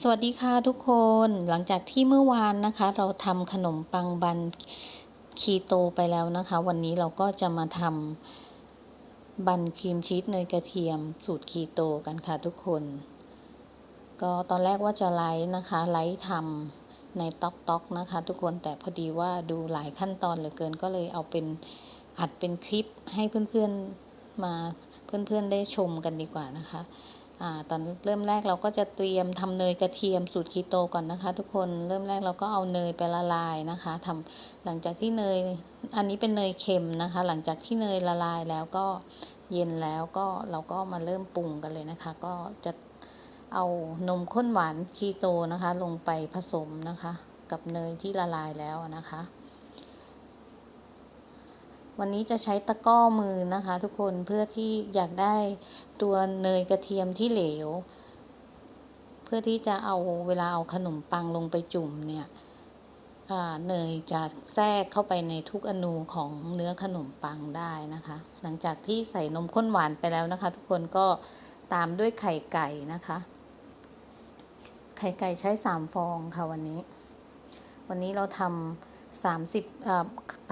สวัสดีค่ะทุกคนหลังจากที่เมื่อวานนะคะ เราทำขนมปังบันคีโตไปแล้วนะคะ วันนี้เราก็จะมาทำบันครีมชีสเนยกระเทียมสูตรคีโตกันค่ะทุกคน ก็ตอนแรกว่าจะไลฟ์นะคะไลฟ์ทำในต็อกต็อกนะคะ ทุกคนแต่พอดีว่าดูหลายขั้นตอนเหลือเกินก็เลยเอาเป็นอัดเป็นคลิปให้เพื่อนๆมาเพื่อนๆได้ชมกันดีกว่านะคะ อ่าตอนเริ่มแรกเราก็จะเตรียมทำเนยกระเทียมสูตรคีโตก่อนนะคะ ทุกคนเริ่มแรกเราก็เอาเนยไปละลายนะคะทำหลังจากที่เนยอันนี้เป็นเนยเค็มนะคะ หลังจากที่เนยละลายแล้วก็เย็นแล้วก็เราก็มาเริ่มปรุงกันเลยนะคะ ก็จะเอานมข้นหวานคีโตนะคะ ลงไปผสมนะคะ กับเนยที่ละลายแล้วนะคะ วันนี้จะใช้ตะก้อมือนะคะ ทุกคนเพื่อที่อยากได้ตัวเนยกระเทียมที่เหลว เพื่อที่จะเอาเวลาเอาขนมปังลงไปจุ่มเนี่ยเนยจะแทรกเข้าไปในทุกอนูของเนื้อขนมปังได้นะคะ หลังจากที่ใส่นมข้นหวานไปแล้วนะคะ ทุกคนก็ตามด้วยไข่ไก่นะคะ ไข่ไก่ใช้สามฟองค่ะวันนี้ วันนี้เราทำ สามสิบ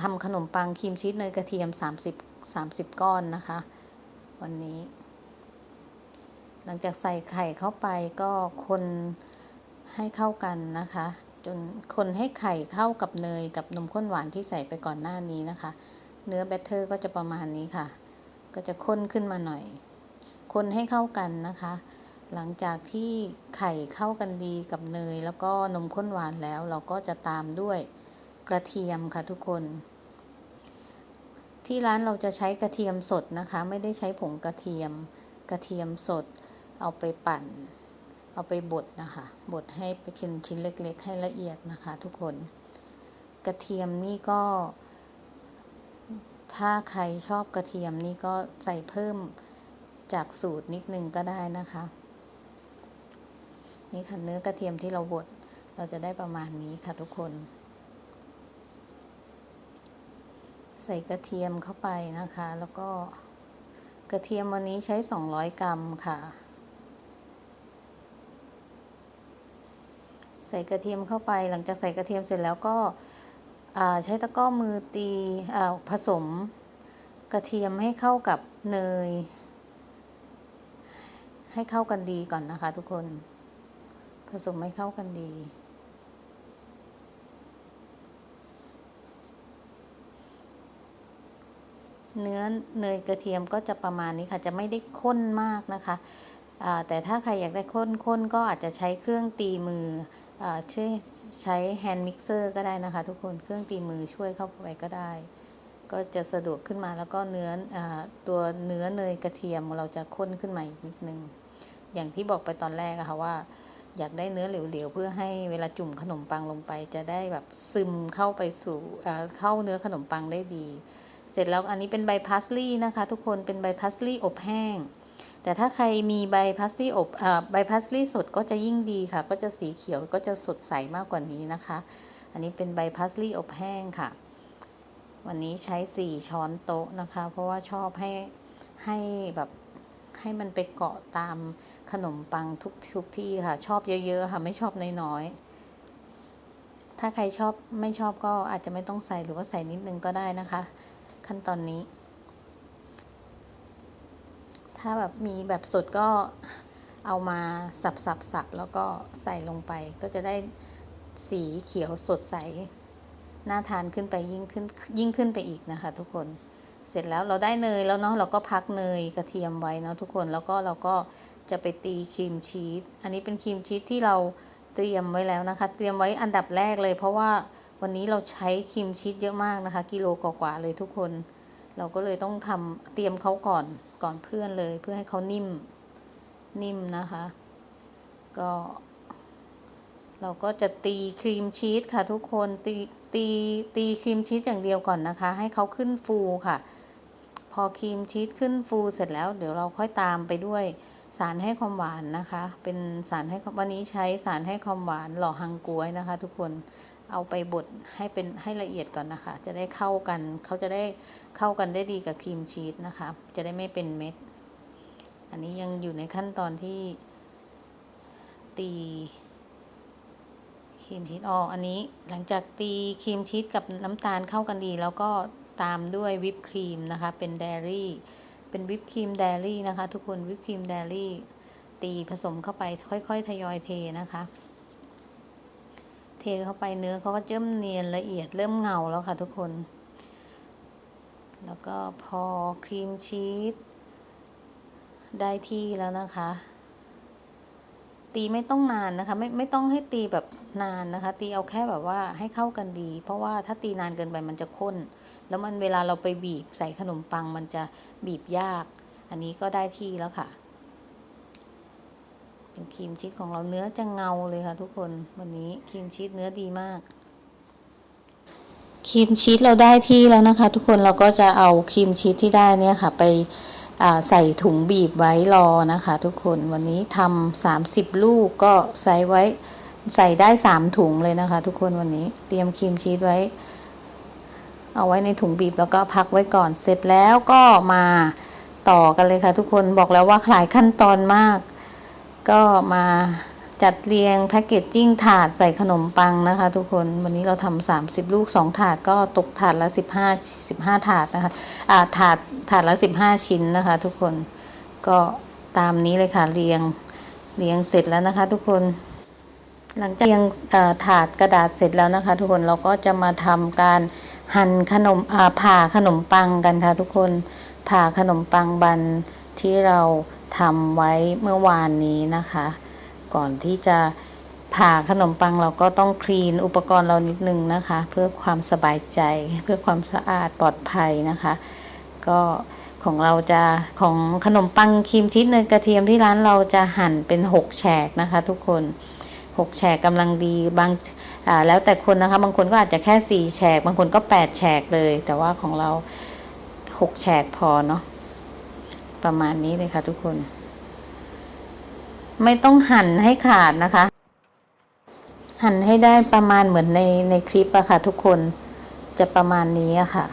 ทำขนมปังครีมชีสเนยกระเทียมสามสิบสามสิบก้อนนะคะ วันนี้ หลังจากใส่ไข่เข้าไปก็คนให้เข้ากันนะคะ จนคนให้ไข่เข้ากับเนยกับนมข้นหวานที่ใส่ไปก่อนหน้านี้นะคะ เนื้อแบตเตอร์ก็จะประมาณนี้ค่ะ ก็จะข้นขึ้นมาหน่อย คนให้เข้ากันนะคะหลังจากที่ไข่เข้ากันดีกับเนย แล้วก็นมข้นหวานแล้วเราก็จะตามด้วย กระเทียมค่ะทุกคน ที่ร้านเราจะใช้กระเทียมสดนะคะ ไม่ได้ใช้ผงกระเทียม กระเทียมสด เอาไปปั่น เอาไปบดนะคะ บดให้เป็นชิ้นเล็ก ๆ ให้ละเอียดนะคะ ทุกคน กระเทียมนี่ก็ ถ้าใครชอบกระเทียมนี่ก็ใส่เพิ่มจากสูตรนิดนึงก็ได้นะคะ นี่ค่ะเนื้อกระเทียมที่เราบดเราจะได้ประมาณนี้ค่ะทุกคน ใส่กระเทียมเข้าไปนะคะ แล้วก็กระเทียมวันนี้ใช้ 200 กรัมค่ะ ใส่กระเทียมเข้าไปหลังจากใส่กระเทียมเสร็จแล้วก็ใช้ตะก้อมือตีผสมกระเทียมให้เข้ากับเนย ให้เข้ากันดีก่อนนะคะทุกคน ผสมให้เข้ากันดี เนื้อเนยกระเทียมก็จะประมาณนี้ค่ะ จะไม่ได้ข้นมากนะคะแต่ถ้าใครอยากได้ข้นข้นก็อาจจะใช้เครื่องตีมือช่วยใช้แฮนด์มิกเซอร์ก็ได้นะคะ ทุกคนเครื่องตีมือช่วยเข้าไปก็ได้ ก็จะสะดวกขึ้นมาแล้วก็เนื้ออตัวเนื้อเนยกระเทียมเราจะข้นขึ้นมาอีกนิดนึง อย่างที่บอกไปตอนแรกอะค่ะว่าอยากได้เนื้อเหลวๆเพื่อให้เวลาจุ่มขนมปังลงไป จะได้แบบซึมเข้าไปสู่เข้าเนื้อขนมปังได้ดี เสร็จแล้วอันนี้เป็นใบพาสลีย์นะคะทุกคนเป็นใบพาสลีย์อบแห้ง แต่ถ้าใครมีใบพาสลีย์อบอใบพาสลีย์สดก็จะยิ่งดีค่ะ ก็จะสีเขียวก็จะสดใสมากกว่านี้นะคะ อันนี้เป็นใบพาสลีย์อบแห้งค่ะ วันนี้ใช้สี่ช้อนโต๊ะนะคะ เพราะว่าชอบให้ให้แบบให้มันไปเกาะตามขนมปังทุกทุกที่ค่ะ ชอบเยอะ ๆ ค่ะ ไม่ชอบน้อยๆถ้าใครชอบไม่ชอบก็อาจจะไม่ต้องใส่หรือว่าใส่นิดนึงก็ได้นะคะ ขั้นตอนนี้ ถ้าแบบมีแบบสดก็เอามาสับสับสับแล้วก็ใส่ลงไป ก็จะได้สีเขียวสดใส น่าทานขึ้นไปยิ่งขึ้นยิ่งขึ้นไปอีกนะคะ ทุกคน เสร็จแล้วเราได้เนยแล้วเนาะเราก็พักเนยกระเทียมไว้เนาะทุกคนแล้วก็เราก็จะไปตีครีมชีส อันนี้เป็นครีมชีสที่เราเตรียมไว้แล้วนะคะ เตรียมไว้อันดับแรกเลย เพราะว่า วันนี้เราใช้ครีมชีสเยอะมากนะคะ กิโลกว่าๆเลยทุกคน เราก็เลยต้องทำเตรียมเขาก่อนก่อนเพื่อนเลย เพื่อให้เขานิ่มนิ่มนะคะ ก็ เราก็จะตีครีมชีสค่ะ ทุกคนตีตีตีครีมชีสอย่างเดียวก่อนนะคะ ให้เขาขึ้นฟูค่ะ พอครีมชีสขึ้นฟูเสร็จแล้ว เดี๋ยวเราค่อยตามไปด้วยสารให้ความหวานนะคะ เป็นสารให้วันนี้ใช้สารให้ความหวานหล่อฮังกวยนะคะ ทุกคน เอาไปบดให้เป็นให้ละเอียดก่อนนะคะ จะได้เข้ากันเขาจะได้เข้ากันได้ดีกับครีมชีสนะคะ จะได้ไม่เป็นเม็ด อันนี้ยังอยู่ในขั้นตอนที่ตีครีมชีสอ๋ออันนี้หลังจากตีครีมชีสกับน้ำตาลเข้ากันดี แล้วก็ตามด้วยวิปครีมนะคะ เป็นเดรี่ เป็นวิปครีมเดรี่นะคะ ทุกคนวิปครีมเดรี่ ตีผสมเข้าไปค่อยๆ ทยอยเทนะคะ เทเข้าไปเนื้อเขาก็เริ่มเนียนละเอียดเริ่มเงาแล้วค่ะทุกคน แล้วก็พอครีมชีสได้ที่แล้วนะคะ ตีไม่ต้องนานนะคะ ไม่ไม่ต้องให้ตีแบบนานนะคะ ตีเอาแค่แบบว่าให้เข้ากันดี เพราะว่าถ้าตีนานเกินไปมันจะข้น แล้วมันเวลาเราไปบีบใส่ขนมปังมันจะบีบยาก อันนี้ก็ได้ที่แล้วค่ะ ครีมชีสของเราเนื้อจะเงาเลยค่ะ ทุกคนวันนี้ครีมชีสเนื้อดีมากครีมชีสเราได้ที่แล้วนะคะ ทุกคนเราก็จะเอาครีมชีสที่ได้เนี่ยค่ะ ไปใส่ถุงบีบไว้รอนะคะ ทุกคนวันนี้ทำสามสิบลูกก็ใส่ไว้ใส่ได้สามถุงเลยนะคะ ทุกคนวันนี้เตรียมครีมชีสไว้ เอาไว้ในถุงบีบแล้วก็พักไว้ก่อนเสร็จแล้วก็มาต่อกันเลยค่ะ ทุกคนบอกแล้วว่าหลายขั้นตอนมาก ก็มาจัดเรียงแพ็กเกจจิ้งถาดใส่ขนมปังนะคะ ทุกคนวันนี้เราทำสามสิบลูกสองถาดก็ตกถาดละสิบห้าสิบห้าถาดนะคะอ่าถาดถาดละสิบห้าชิ้นนะคะ ทุกคนก็ตามนี้เลยค่ะเรียงเรียงเสร็จแล้วนะคะ ทุกคนหลังจากเรียงถาดกระดาษเสร็จแล้วนะคะ ทุกคนเราก็จะมาทำการหั่นขนมผ่าขนมปังกันค่ะ ทุกคนผ่าขนมปังบันที่เรา ทำไว้เมื่อวานนี้นะคะ ก่อนที่จะผ่าขนมปังเราก็ต้องคลีนอุปกรณ์เรานิดนึงนะคะ เพื่อความสบายใจ เพื่อความสะอาดปลอดภัยนะคะ ก็ของเราจะของขนมปังครีมชีสเนยกระเทียมที่ร้านเราจะหั่นเป็นหกแฉกนะคะ ทุกคนหกแฉกกำลังดีบางแล้วแต่คนนะคะ บางคนก็อาจจะแค่สี่แฉก บางคนก็แปดแฉกเลย แต่ว่าของเราหกแฉกพอเนาะ ประมาณนี้เลยค่ะทุกคน ไม่ต้องหั่นให้ขาดนะคะ หั่นให้ได้ประมาณเหมือนในในคลิปอะค่ะ ทุกคนจะประมาณนี้อะค่ะ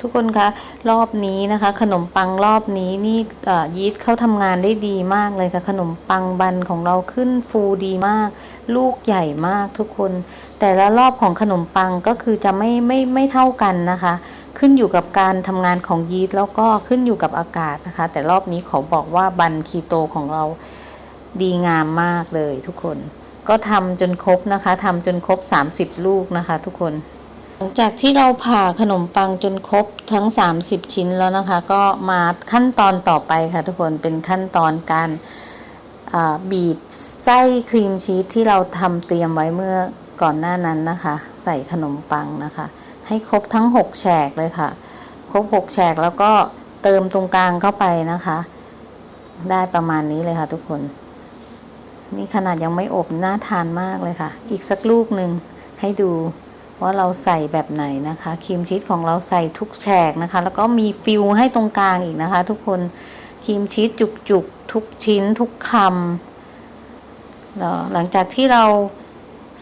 ทุกคนคะรอบนี้นะคะ ขนมปังรอบนี้นี่ยีสต์เขาทำงานได้ดีมากเลยค่ะ ขนมปังบันของเราขึ้นฟูดีมาก ลูกใหญ่มากทุกคน แต่ละรอบของขนมปังก็คือจะไม่ไม่ไม่เท่ากันนะคะ ขึ้นอยู่กับการทำงานของยีสต์แล้วก็ขึ้นอยู่กับอากาศนะคะ แต่รอบนี้ขอบอกว่าบันคีโตของเราดีงามมากเลยทุกคน ก็ทำจนครบนะคะทำจนครบ 30 ลูกนะคะ ทุกคน หลังจากที่เราผ่าขนมปังจนครบทั้ง 30 ชิ้นแล้วนะคะ ก็มาขั้นตอนต่อไปค่ะ ทุกคนเป็นขั้นตอนการบีบไส้ครีมชีสที่เราทำเตรียมไว้เมื่อก่อนหน้านั้นนะคะ ใส่ขนมปังนะคะ ให้ครบทั้ง 6 แฉกเลยค่ะ ครบ 6 แฉกแล้วก็เติมตรงกลางเข้าไปนะคะ ได้ประมาณนี้เลยค่ะทุกคน นี่ขนาดยังไม่อบน่าทานมากเลยค่ะ อีกสักลูกหนึ่งให้ดูว่าเราใส่แบบไหนนะคะครีมชีสของเราใส่ทุกแฉกนะคะ แล้วก็มีฟิลให้ตรงกลางอีกนะคะ ทุกคนครีมชีสจุกๆ ทุกชิ้นทุกคำหลังจากที่เรา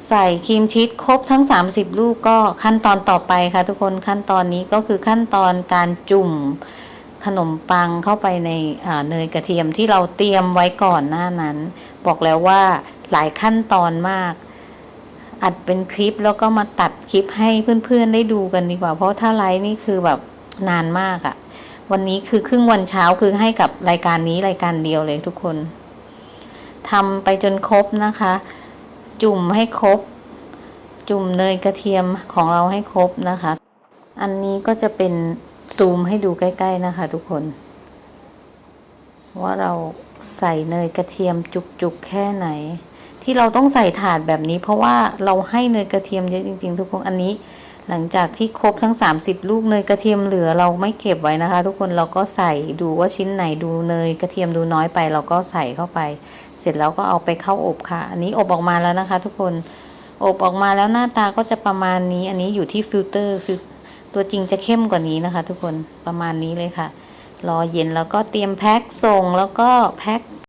ใส่ครีมชีสครบทั้ง 30 ลูกก็ขั้นตอนต่อไปค่ะ ทุกคนขั้นตอนนี้ก็คือขั้นตอนการจุ่มขนมปังเข้าไปในเนยกระเทียมที่เราเตรียมไว้ก่อนหน้านั้น บอกแล้วว่าหลายขั้นตอนมาก อัดเป็นคลิปแล้วก็มาตัดคลิปให้เพื่อนๆได้ดูกันดีกว่า เพราะถ้าไลฟ์นี่คือแบบนานมากอะ่ะ วันนี้คือครึ่งวันเช้าคือให้กับรายการนี้รายการเดียวเลยทุกคนทำไปจนครบนะคะ จุ่มให้ครบ จุ่มเนยกระเทียมของเราให้ครบนะคะ อันนี้ก็จะเป็นซูมให้ดูใกล้ ๆนะคะ ทุกคน ว่าเราใส่เนยกระเทียมจุกๆแค่ไหน ที่เราต้องใส่ถาดแบบนี้ เพราะว่าเราให้เนยกระเทียมเยอะจริง ๆ ทุกคนอันนี้ หลังจากที่ครบทั้ง 30 ลูกเนยกระเทียมเหลือเราไม่เก็บไว้นะคะ ทุกคนเราก็ใส่ดูว่าชิ้นไหนดูเนยกระเทียมดูน้อยไป เราก็ใส่เข้าไป เสร็จแล้วก็เอาไปเข้าอบค่ะ อันนี้อบออกมาแล้วนะคะ ทุกคนอบออกมาแล้วหน้าตาก็จะประมาณนี้ อันนี้อยู่ที่ฟิลเตอร์ตัวจริงจะเข้มกว่านี้นะคะ ทุกคนประมาณนี้เลยค่ะ รอเย็นแล้วก็เตรียมแพ็คส่งแล้วก็แพ็ค